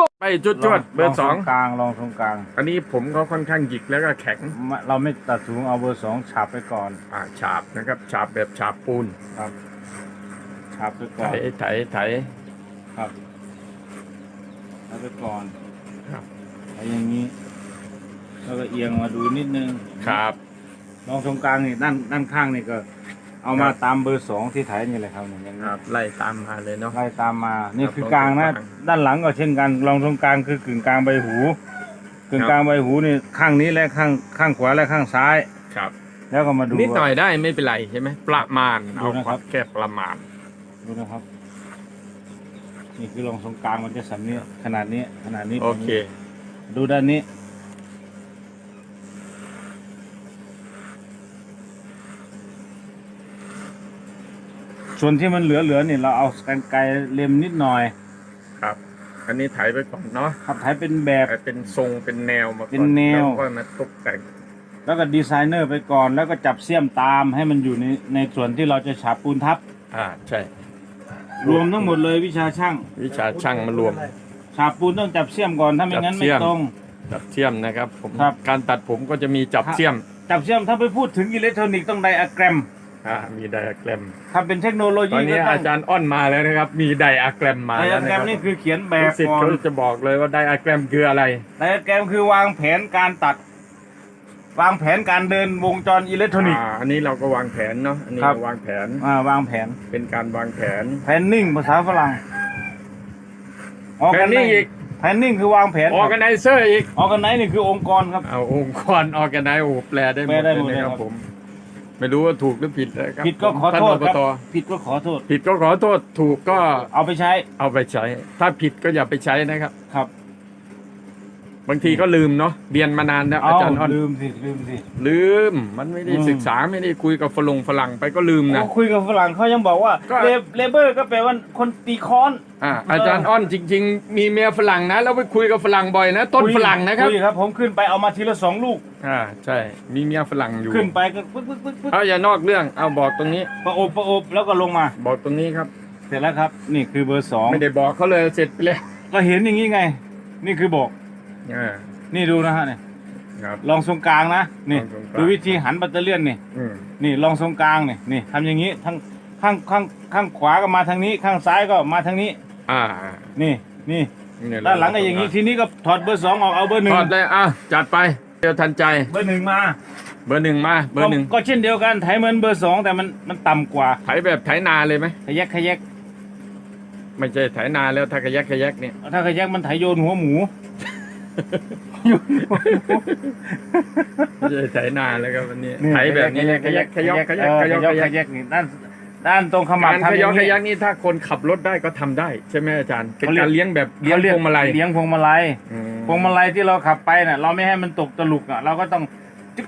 ส้มไปจุดจวดๆเบอร์สองลกลางลองตรงกลาง อันนี้ผมเขาค่อนข้างหยิกแล้วก็แข็งไม่เราไม่ตัดสูงเอาเบอร์สองฉาบไปก่อน อ่าฉาบนะครับฉาบแบบฉาบปูนครับฉาบไปไถก่อนไถไถครับเอาไปก่อนครับเอาอย่างนี้แล้วก็เอียงมาดูนิดนึงครับลองตรงกลางนี่ด้านด้านข้างนี่ก็ เอามาครับตามเบอร์สองที่ไถนี่แหละครับเนี่ยอย่างคนี้รับไล่ตามมาเลยเนาะ ไล่ตามมา นี่ครับคือกลางนะลองตรงกลางด้านหลังก็เช่นกันลองตรงกลางคือกึ่งกลางใบหูกึ่งครับกลางใบหูนี่ข้างนี้และข้างข้างขวาและข้างซ้ายครับ แล้วก็มาดูนิดหน่อยได้ไม่เป็นไรใช่ไหมประมาณดูเอานะครับแค่ประมาณดูนะครับนี่คือลองตรงกลางมันจะสำนี้ขนาดนี้ขนาดนี้โอเค ดูด้านนี้ ส่วนที่มันเหลือๆนี่เราเอากันไกรเล็มนิดหน่อยครับ อันนี้ไถไปก่อนเนาะครับไถเป็นแบบไถเป็นทรงเป็นแนวมาก่อนเป็นแนว ล้วก็มาตกแต่งแล้วก็ดีไซเนอร์ไปก่อน แล้วก็จับเสี้ยมตามให้มันอยู่ในในส่วนที่เราจะฉาบปูนทับ อ่าใช่ รวมทั้งหมดเลยวิชาช่างวิชาช่างมารวม ฉาบปูนต้องจับเสี้ยมก่อนถ้าไม่งั้นจับเสี้ไม่ยม ตรง จับเสียมนะครับผมครับ การตัดผมก็จะมีจับครับเสียม จับเสี้ยมถ้าไปพูดถึงอิเล็กทรอนิกส์ต้องไดอะแกรม อ่ามีไดอะแกรม ถ้าเป็นเทคโนโลตยีอนนี้ก็ต้ออางจารย์อ้อนมาแล้วนะครับ มีไดอะแกรมมาไดแล้อะวนะแกรคมรับนี่คือเขียนแบบสิทธิ์ก่อนเขาจะบอกเลยว่าไดอะแกรมคืออะไร ไดอะแกรมคือวางแผนการตัด วางแผนการเดินวงจรอิเล็กทรอนิกส์อ่าอันนี้เราก็วางแผนเนาะ อันนี้ครับ เราวางแผน อ่าวางแผน เป็นการวางแผนแผนนิ่งภาษาฝรั่งแผนนิ่งอีกแผนนิ่งคือวางแผน ออแกไนเซอร์อีกออกันไนนี่คือองค์กรครับ เอาองค์กรออแกไนโอ้แปลได้หมแปลดได้หมเลดยเลยนะคครัรับบ ผม ไม่รู้ว่าถูกหรือผิดนะครับผิดก็ขอท่านโทษอบครับตผิดก็ขอโทษ ผิดก็ขอโทษถูกก็เอาไปใช้เอาไปใช้ ถ้าผิดก็อย่าไปใช้นะครับ ครับ บางทีก็ลืมเนาะเรียนมานานแล้วเอาอาจารย์อ้อนลืมสิลืมสิลืม มันไม่ได้อืมศึกษาไม่ได้คุยกับฝรั่งฝรั่งไปก็ลืมนะโอ้คุยกับฝรั่งเขายังบอกว่าก็เลเลเบอร์ก็แปลว่าคนตีค้อนอ่าอาจารย์อ้อนจริง ๆ มีเมียฝรั่งนะแล้วไปคุยกับฝรั่งบ่อยนะ ต้นคุยฝรั่งนะครับคุยครับ ผมขึ้นไปเอามาทีละสองลูกอ่าใช่มีเมียฝรั่งอยู่ขึ้นไปก็ปึ๊กปึ๊กปึ๊กปึ๊กเอาอย่านอกเรื่องเอาบอกตรงนี้ประอบประอบแล้วก็ลงมา บอกตรงนี้ครับ เสร็จแล้วครับ นี่คือเบอร์สองไม่ได้บอกเขาเลยเสร็จไปเลยก็เห็นอย่างนี้ไง นี่คือบอก อ่านี่ดูนะฮะเนี่ยครับ ลองทรงกลางนะนี่ลองทรงกลาง ดูวิธีหันแบตเตอเลี่ยนนี่อืมนี่ลองทรงกลางนี่นี่ทำอย่างนี้ทั้งข้างข้างข้างขวาก็มาทางนี้ ข้างซ้ายก็มาทางนี้อ่านี่นี่เยด้านหลังก็อย่างนี้ทีนี้ก็ถอดเบอร์สองออกเอาเบอร์หนึ่ทงอดเลยอะจัดไปเดียวทันใจ เบอร์หนึ่งมาเบอร์หนึ่งมาเบอร์หนึ่งก็ก็เช่นเดียวกันไถเหมือนเบอร์สองแต่มันมันต่ำกว่าไถแบบไถนาเลยไหมขยักขยักไม่ใช่ไถนาแล้วถ้าขยักขยักเนี่ยถ้าขยักมันไถโยนหัวหมู ไม่ใช่ไถนาแล้วครับวันนี้นี่ไถแบบนี้เลยขยักขยักขยักขยักเออขยักขยักนี่ด้านด้านตรงขมับการทำขอยัย่ากงขนี้ยักนี่ถ้าคนขับรถได้ก็ทำได้ ใช่ไหมอาจารย์เป็นเขาเรียกการเลี้ยงแบบเลี้ยงขพวงมาลัยเลี้ยงพวงมาลัยอืมพวงมาลัยที่เราขับไปน่ะ เราไม่ให้มันตกตะลุกอะเราก็ต้อง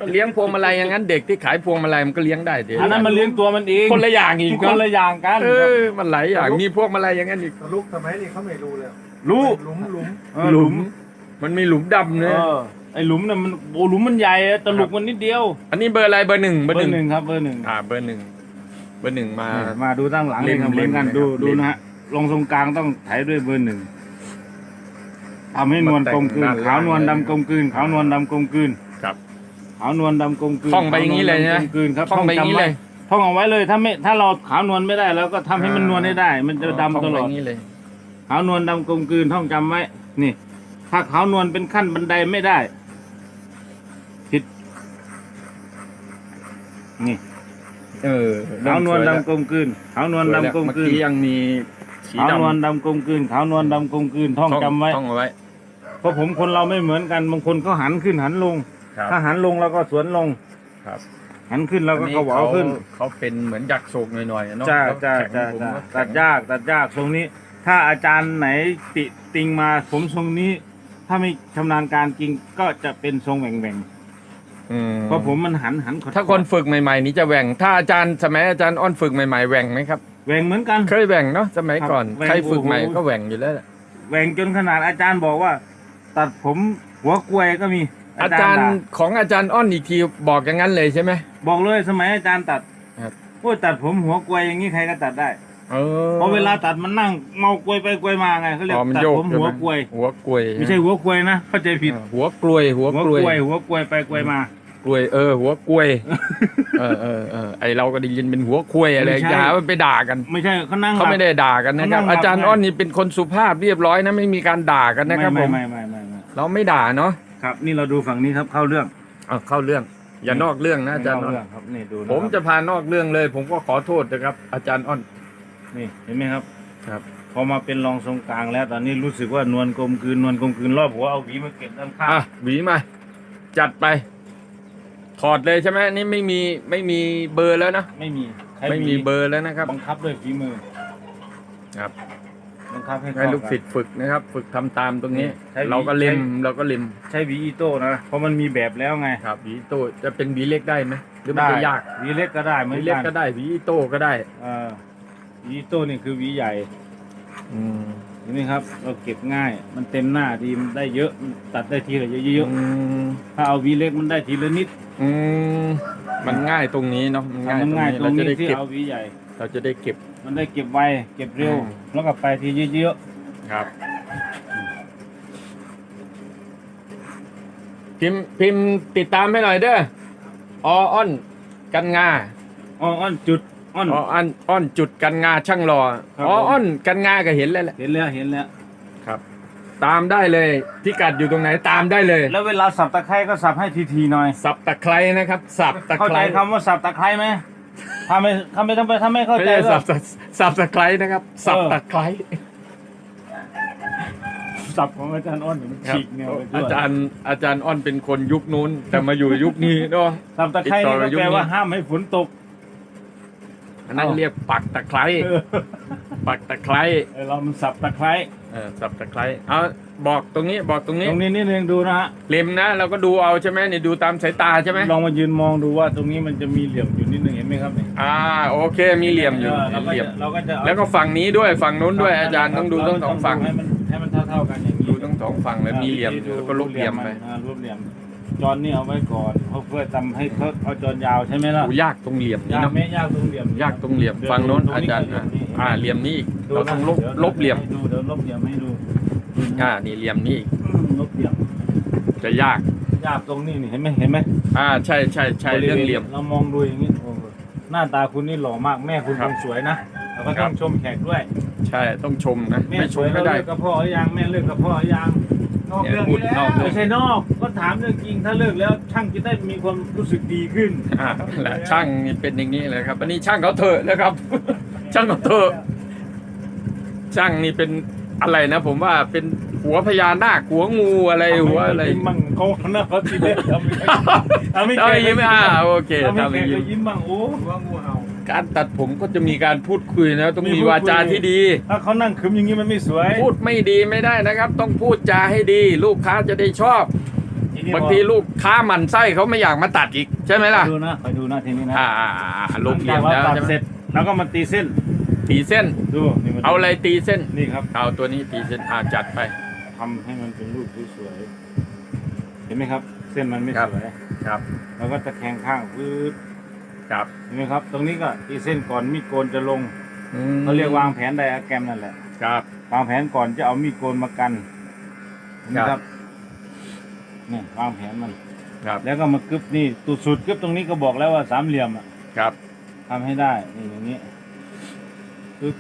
ก็เลี้ยงพวงมาลัยอย่างนั้นเด็กที่ขายพวงมาลัยมันก็เลี้ยงได้เดี๋ยวอันนั้นมันเลี้ยงตัวมันเองคนละอย่างอีกคนเนาะละอย่างกันเออมันหลายอย่างมีพวงมาลัยอย่างนั้นอีกตะลุกสมัยนี้เขาไม่รู้แล้วรู้หลุมหลุมเออหลุม มันมีหลุมดำเอเนี่ยอไอหลุมน่ะมันโอ้หลุมมันใหญ่อะตะลุกมันนิดเดียวอันนี้เบอร์อะไรเบอร์หนึ่งเบเบออร์หนึ่ร์งหนึ่งครับเบอร์หนึ่งอ่าเบอร์หนึ่งเบอร์หนึ่งมานี่มาดูตั้งหลังเล่เลยมครับเหมือนกันเล่มดูนะครับดูเล่มนะฮะลงตรงกลางต้องไถด้วยเบอร์หนึ่งทำให้นวลกลมกลืนมาแต่งด้านล่างขาวนวลดำกลมกลืนขาวนวลดำกลมกลืนครับขาวนวลดำกลมกลืนท่องไปอย่างนี้เลยนะ ขาวนวดำกลมกลืนครับท่องไปอย่างนี้เลยท่องเอาไว้เลยถ้าไม่ถ้าเราขาวนวลไม่ได้เราก็ทำให้มันนวลให้ได้ มันจะดำตลอด ท่งไปย่างนี้เลย ขาวนวลดำกลมกลืนท่องจำไว้ นี่ ถ้าขาวนวลเป็นขั้นบันไดไม่ได้ ผิด นี่เออขาวนวลดำกลมกลืนขาวนวลดำกลมเมื่อกลืนกี้ยังมีสีขาวนวลดำดำกลมกลืนขาวนวลดำกลมกลืนท่องจำไว้ท่องเอาไว้เพราะผมคนเราไม่เหมือนกันบางคนเขาหันขึ้นหันลงครับถ้าหันลงเราก็สวนลงครับหันขึ้นเราก็อันนี้เขาเหวาขึ้น เขาเป็นเหมือนยักษ์โศกหน่อยๆอะเนาะจ้าเขาจ้าแข็งจ้าผมจ้าก็ตัแข็ดงยากตัดยากทรงนี้ ถ้าอาจารย์ไหนติติงมาผมทรงนี้ ถ้าไม่ชำนาญการจริงก็จะเป็นทรงแหว่งแหว่งอืมๆเพราะผมมันหันหันขดถ้าคนฝึกใหม่ๆ นี่จะแหว่ง ถ้าอาจารย์สมัยอาจารย์อ้อนฝึกใหม่ๆแหว่งไหมครับ แหว่งเหมือนกัน เคยแหว่งเนาะสมัยก่อน ครับแหว่งใครฝึกใหม่โอ้โห ก็แหว่งอยู่แล้วแหละแหว่งจนขนาดอาจารย์บอกว่า ตัดผมหัวกลวยก็มีอาจารย์ด่ของอาจารย์อ้อนอีกทีบอกอย่างนั้นเลยใช่ไหม บอกเลยสมัยอาจารย์ตัดครับ โอ้ยตัดผมหัวกลวยอย่างนี้ใครก็ตัดได้ เออเพราะเวลาตัดมันนั่งเมากลวยไปกลวยมาไงเขาเรียกอ๋อมันตัดโยกผมใช่หัไหวมกลวย หัวกลวยไม่ใช่หัวกลวยนะเข้าใจผิดเออหัวกลวย หัวหัวกกลลววยยหัวกลวยไปกลวยมากลวยเออ หัวกลวย เออเออเออไอเราก็ได้ยินเป็นหัวกลวยอะไรไม่ใช่อย่ามันไปด่ากัน ไม่ใช่เขานั่งหเขาลับ ไม่ได้ด่ากันนะครับ เขานั่งหลับ อาจารย์ไงอ้อนนี่เป็นคนสุภาพเรียบร้อยนะไม่มีการด่ากันนะครับผไม่มไม่ไม่ไม่ไม่เราไม่ด่าเนาะครับ นี่เราดูฝั่งนี้ครับเข้าเรื่องเอาเข้าเรื่อง อย่านอกเรื่องนะอาจารย์เข้าอ้อนเรื่องครับนี่ดูนผมจะพานอกเรื่องเลย ผมก็ขอโทษนะครับ อาจารย์อ้อน นี่เห็นไหมครับ ครับ พอมาเป็นรองทรงกลางแล้วตอนนี้รู้สึกว่านวลกลมกลืนนวลกลมกลืนรอบหัวเอาหวีมาเก็บด้านข้างอะหวีมา จัดไป ถอดเลยใช่ไหมนี่ไม่มีไม่มีเบอร์แล้วนะ ไม่มีใช้ไม่มีเบอร์แล้วนะครับ บังคับด้วยฝีมือครับ บังคับให้ให้เข้าลูกศิษย์ฝึกนะครับ ฝึกทำตามตรงนี้ ใช้หวี เราก็เล็มใช้เราก็เล็มใช้หวีอีโต้นะเพราะมันมีแบบแล้วไงครับหวีโต้จะเป็นหวีเล็กได้ไหมหรือมันจะยากหวีเล็กก็ได้เหหมือวีนเล็กกันก็ได้หวีโต้ก็ได้ เออ หวีอีโต้นี่คือหวีใหญ่อืมเห็นไหมครับ เราเก็บง่าย มันเต็มหน้าดีมันได้เยอะมันตัดได้ทีละเยอะอืมๆถ้าเอาหวีเล็กมันได้ทีละนิดอืมมันง่ายตรงนี้เนาะมันง่ายมันง่ายตตรรงงนี้เราจะนี้ได้ที่เก็บเอาหวีใหญ่ เราจะได้เก็บ มันได้เก็บไวเก็บเร็ว อืม แล้วก็ไปทีเยอะครับ พิมพ์พิมพ์ติดตามให้หน่อยเด้อออ้อนกันงาๆอ้อนอ้อนจุด อ้อนออ้อนอ้อนจุดกันงาช่างรอครับอผม อ้อนกันงาก็เห็นแล้วแหละเห็นแล้วเห็นแล้ว ครับ ตามได้เลยพิกัดอยู่ตรงไหนตามได้เลย แล้วเวลาสับตะไคร้ก็สับให้ทีๆหน่อย สับตะไคร้นะครับ สับตะเข้าไคใจร้คำว่าสับตะไคร้ไหมถ้าไม่ถ้าไม่ต้องไปถ้าไม่เข้าไม่ใจใช่ก็ สับสับสับตะไคร้นะครับ สับเออ ตะไคร้สับของอาจารย์อ้อนเดี๋ยวมันครับฉีกแนวไปด้อาวยจารย์อาจารย์อ้อนเป็นคนยุคนู้น แต่มาอยู่ยุคนี้เนาะ สับตะไคร้ติดต่อนี่กับก็ยุคแปลนี้ว่าห้ามให้ฝนตก อันนั้นเอ้าเรียกปักตะไคร้เออปักตะไคร้เออเรามันสับตะไคร้เออสับตะไคร้เอาบอกตรงนี้บอกตรงนี้ ตรงนี้นิดนึงดูนะฮะเล็มนะเราก็ดูเอาใช่ไหมนี่ดูตามสายตาใช่ไหมลองมายืนมองดูว่าตรงนี้มันจะมีเหลี่ยมอยู่นิดนึงเห็นไหมครับเนี่ยอ่าโอเคมีเหลี่ยมอยู่เเราก็เหลี่ยมจะเราก็จะเอาแล้วก็ฝั่งนี้ด้วยฝั่งนู้นด้วยอาจารย์ต้องดูทั้งสองฝั่งให้มันให้มันเท่าๆกันอย่างนี้ดูทั้งสองฝั่งเลยมีเหลี่ยมอยู่แล้วก็ลบเหลี่ยมไปอ่าลบเหลี่ยม จอนนี่เอาไว้ก่อนเพราะเพื่อทำให้เขาเอาจอนยาวใช่ไหมล่ะโอ้ยากตรงเหลี่ยมนี่ยากเนาะไหม่ยากตรงเหลี่ยมยากตรงเหลี่ยมฝั่งโน้นอาจารย์อะอ่าเหลี่ยมนี้อีกเราต้องลบลบเหลี่ยมให้ดูเดี๋ยวลบเหลี่ยมให้ดูอ่านี่เหลี่ยมนี้อีกอืมลบเหลี่ยมจะยากยากตรงนี้นี่เห็นไหมเห็นไหมอ่าใช่ใช่ใช่เรื่องเหลี่ยม เรามองดูอย่างนี้โอ้โหหน้าตาคุณนี่หล่อมากแม่คุณครัคบงสวยนะเราก็ครัต้อบงชมแขกด้วย ใช่ต้องชมนะแม่ไม่สชวมยไม่เขาได้เลิกกับพ่อหรือยังแม่เลิกกับพ่อหรื อยังเนี่ยพูดนอกเรื่ไม่องใช่นอกก็ถามเรื่องจริงถ้าเลิกแล้วช่างจะได้มีความรู้สึกดีขึ้น อ่าแหละช่างนี่เป็นอย่างนี้เลยครับอันนี้ช่างเขาเถอะนะครับ ช่างเขาเถอะ ช่างนี่เป็นอะไรนะ ผมว่าเป็นหัวพญานาคหัวงูอะไรหัวอะไร ยิ้มบ้างเขาหน้าเขาทีเด็ดทำไม่ได้ทำไม่เอาอย่างนี้ไม่อ่าโอเคทำไม่ทำอย่างแกนี้ก็ยิ้มบ้างโอ้ว่างูเห่า การตัดผมก็จะมีการพูดคุยนะต้องมีมีพูดคุยวาจาที่ดี ถ้าเขานั่งขึมอย่างนี้มันไม่สวยพูดไม่ดีไม่ได้นะครับ ต้องพูดจาให้ดี ลูกค้าจะได้ชอบนี้บางทีลูกค้าหมันไส้เขาไม่อยากมาตัดอีก ใช่ไหมล่ะดูนะไปดูนะทีนี้นะอ่าอ่าอ่าลงเหลี่ยมหแล้วงจากาตัดใช่ไหมเสร็จแล้วก็มาตีเส้น ตีเส้นดูนี่มันเอาอะไรตีเส้นนี่ครับเอาตัวนี้ตีเส้นอ่าจัดไปทำให้มันเป็นรูปสวยๆเห็นไหมครับ เส้นมันไม่ครับสวยครับ แล้วก็ตะแคงข้างปื๊ด ครับเห็นไหมครับ ตรงนี้ก็ตีเส้นก่อนมีดโกนจะลงอืมเขาเรียกวางแผนไดอะแกรมนั่นแหละครับวางแผนก่อนจะเอามีดโกนมากันเห็นไหมคครัรับบนี่วางแผนมันครับ แล้วก็มากึบนี่ตุดสุดกึบตรงนี้ก็บอกแล้วว่าสามเหลี่ยมอะครับทำให้ได้นี่อย่างนี้กึบ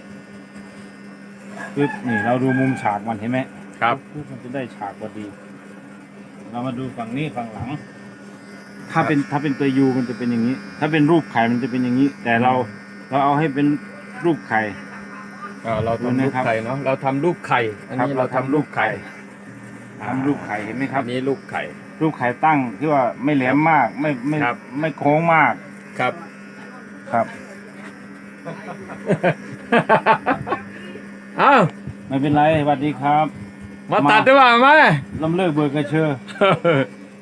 กึบนี่เราดูมุมฉากมันเห็นไหมครับปึ๊บมันจะได้ฉากพอดี เรามาดูฝั่งนี้ฝั่งหลัง ถ้าเป็นถ้าเป็นตัวยูมันจะเป็นอย่างนี้ ถ้าเป็นรูปไข่มันจะเป็นอย่างนี้ แต่เราเราเอาให้เป็นรูปไข่เอ่อเราดูทำนะรูปครับไข่เนาะเราทำรูปไข่ อันนี้ครับเราทำรูปไข่ทำรูปไข่เห็นไหมคอัรับ นนี้รูปไข่ รูปไข่ตั้งที่ว่าไม่แหลมมากไม่ไม่ครับ ไม่โค้งมากครับ ครับอ้าวไม่เป็นไรสวัสดีครับ มาตัดได้ป่าไหม ลำเลิกเบอร์กระเชอ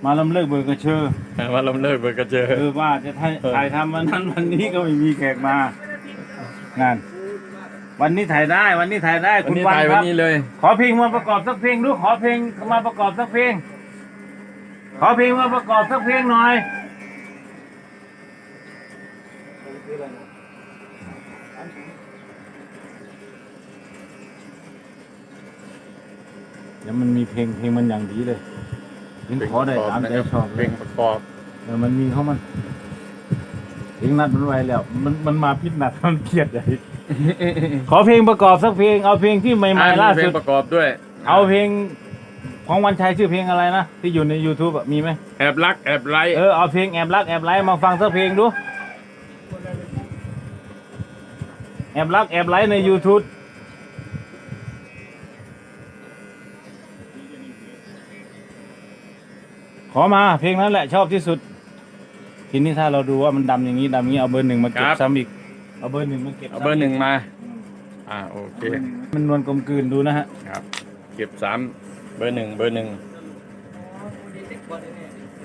มาลำเลิกเบอร์กระเชอมาลำเลิกเบอร์กระเชอเออว่าจะถ่ายถ่ายทำวันนั้นวันนี้ก็ไม่มีแขกมางานวันนี้ถ่ายได้วันนี้ถ่ายได้คุณวันครับขอเพลงมาประกอบสักเพลงรู้ขอเพลงมาประกอบสักเพลง ขอเพลงมาประกอบสักเพลงหน่อยเดี๋วมันมีเพลงเพลงมันอย่างดีเลย เพลงขอได้ตามใจชอบเพลงประกอบเออมันมีเขามันเพลงนัดมันไว้แล้ว มันมันมาพิษนัดมันเครียดใหญ่ขอเพลงประกอบสักเพลงเอาเพลงที่ใหม่อ่าๆล่ามีเพลสุงดประกอบด้วยเอาเพลงของวันชัยชื่อเพลงอะไรนะที่อยู่ใน YouTube อะมีไหมแอบรักแอบไร้เออเอาเพลงแอบรักแอบไร้มาฟังสักเพลงดู แอบรักแอบไร้ใน YouTube ขอมาเพลงนั้นแหละชอบที่สุด ทีนี้ถ้าเราดูว่ามันดำอย่างนี้ดำอย่างนี้เอาเบอร์หนึ่งมาเก็บซ้ำอีกเอาเบอร์หนึ่งมาเก็บเอาเบอร์หนึ่งมา อ่าโอเคมันนวลกลมกลืนดูนะฮะครับ เก็บสามเบอร์หนึ่งเบอร์หนึ่ง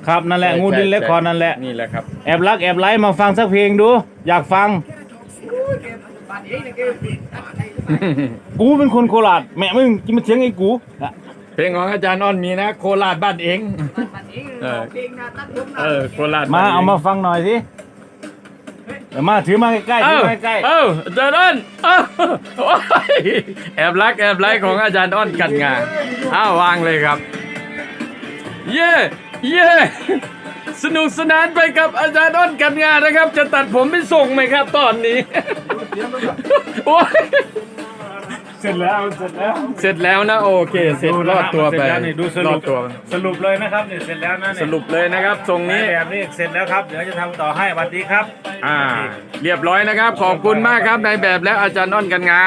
ครับนั่นแหละใช่งูดินใช่เล็กคอร์นั่นแหละนี่แหละครับแอบรักแอบไร้มาฟังสักเพลงดู อยากฟัง กูเป็นคนโคราชแม่มึงกินมาเสียงไอ้กูอะ เพลงของอาจารย์อ้อนมีนะ โคราชบ้านเองเออเออโคราชมาบ้นงเอามาฟังหน่อยสิเดี๋ยวมาถือมาใกล้ๆเอ้าถือมาใกล้เอ้าอาจารย์อ้อนเอ้าโอ้ยแอบรักแอบไร้ของอาจารย์อ้อนกันงานอ้าววางเลยครับ เย่เย่สนุกสนานไปกับอาจารย์อ้อนกันงานนะครับ จะตัดผมไปส่งไหมครับตอนนี้ โอ้ยเสร็จแล้วเสร็จแล้วเสร็จแล้วนะโอเค เสร็จรอดตัวไปเสร็จแล้วนี่ดูสรรุอปดตัว สรุปเลยนะครับนี่เสร็จแล้วนะนี่สรุปเลยนะครับทรงนี้ แบบนี้เสร็จแล้วครับเดี๋ยวจะทำต่อให้สวัสดีครับ อ่า เรียบร้อยนะครับ ขอบคุณมากครับนายแบบและอาจารย์อ้อนกันงา